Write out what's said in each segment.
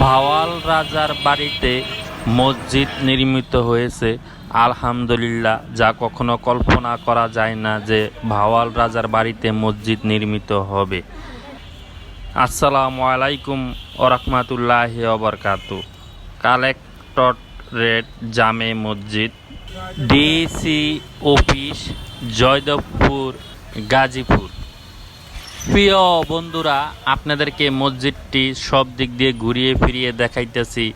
ভাওয়াল রাজার বাড়িতে মসজিদ নির্মিত হয়েছে। আলহামদুলিল্লাহ, যা কখনো কল্পনা করা যায় না যে ভাওয়াল রাজার বাড়িতে মসজিদ নির্মিত হবে। আসসালামু আলাইকুম ওরহমাতুল্লাহ অবরকাত কালেক্টর রেড জামে মসজিদ, ডিসি অফিস, জয়দেবপুর, গাজীপুর। প্রিয় বন্ধুরা, আপনাদেরকে মসজিদটি সব দিক দিয়ে ঘুরিয়ে ফিরিয়ে দেখাইতেছি।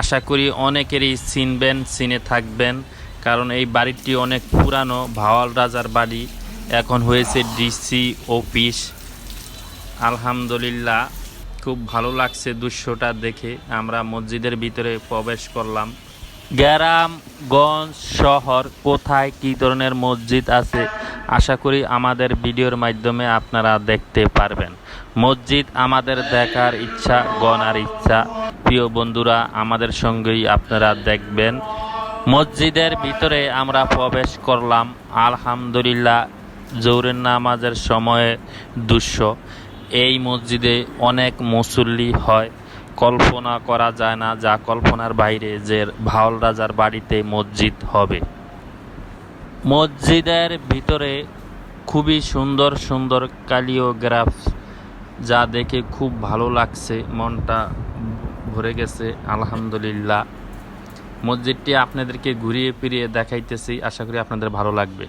আশা করি অনেকেরই চিনবেন, চিনে থাকবেন, কারণ এই বাড়িটি অনেক পুরানো, ভাওয়াল রাজার বাড়ি। এখন হয়েছে ডিসি অফিস। আলহামদুলিল্লাহ, খুব ভালো লাগছে দৃশ্যটা দেখে। আমরা মসজিদের ভিতরে প্রবেশ করলাম। গ্রামগঞ্জ শহর, কোথায় কী ধরনের মসজিদ আছে, আশা করি আমাদের ভিডিওর মাধ্যমে আপনারা দেখতে পারবেন। মসজিদ আমাদের দেখার ইচ্ছা, গণার ইচ্ছা। প্রিয় বন্ধুরা, আমাদের সঙ্গেই আপনারা দেখবেন। মসজিদের ভিতরে আমরা প্রবেশ করলাম, আলহামদুলিল্লাহ জৌরের নামাজের সময়ে দৃশ্য এই মসজিদে অনেক মুসল্লি হয়। কল্পনা করা যায় না যা কল্পনার বাইরে যে ভাওল রাজার বাড়িতে মসজিদ হবে। মসজিদের ভিতরে খুবই সুন্দর সুন্দর কালিওগ্রাফ যা দেখে খুব ভালো লাগছে, মনটা ভরে গেছে, আলহামদুলিল্লাহ। মসজিদটি আপনাদেরকে ঘুরিয়ে ফিরিয়ে দেখাইতেছি, আশা করি আপনাদের ভালো লাগবে।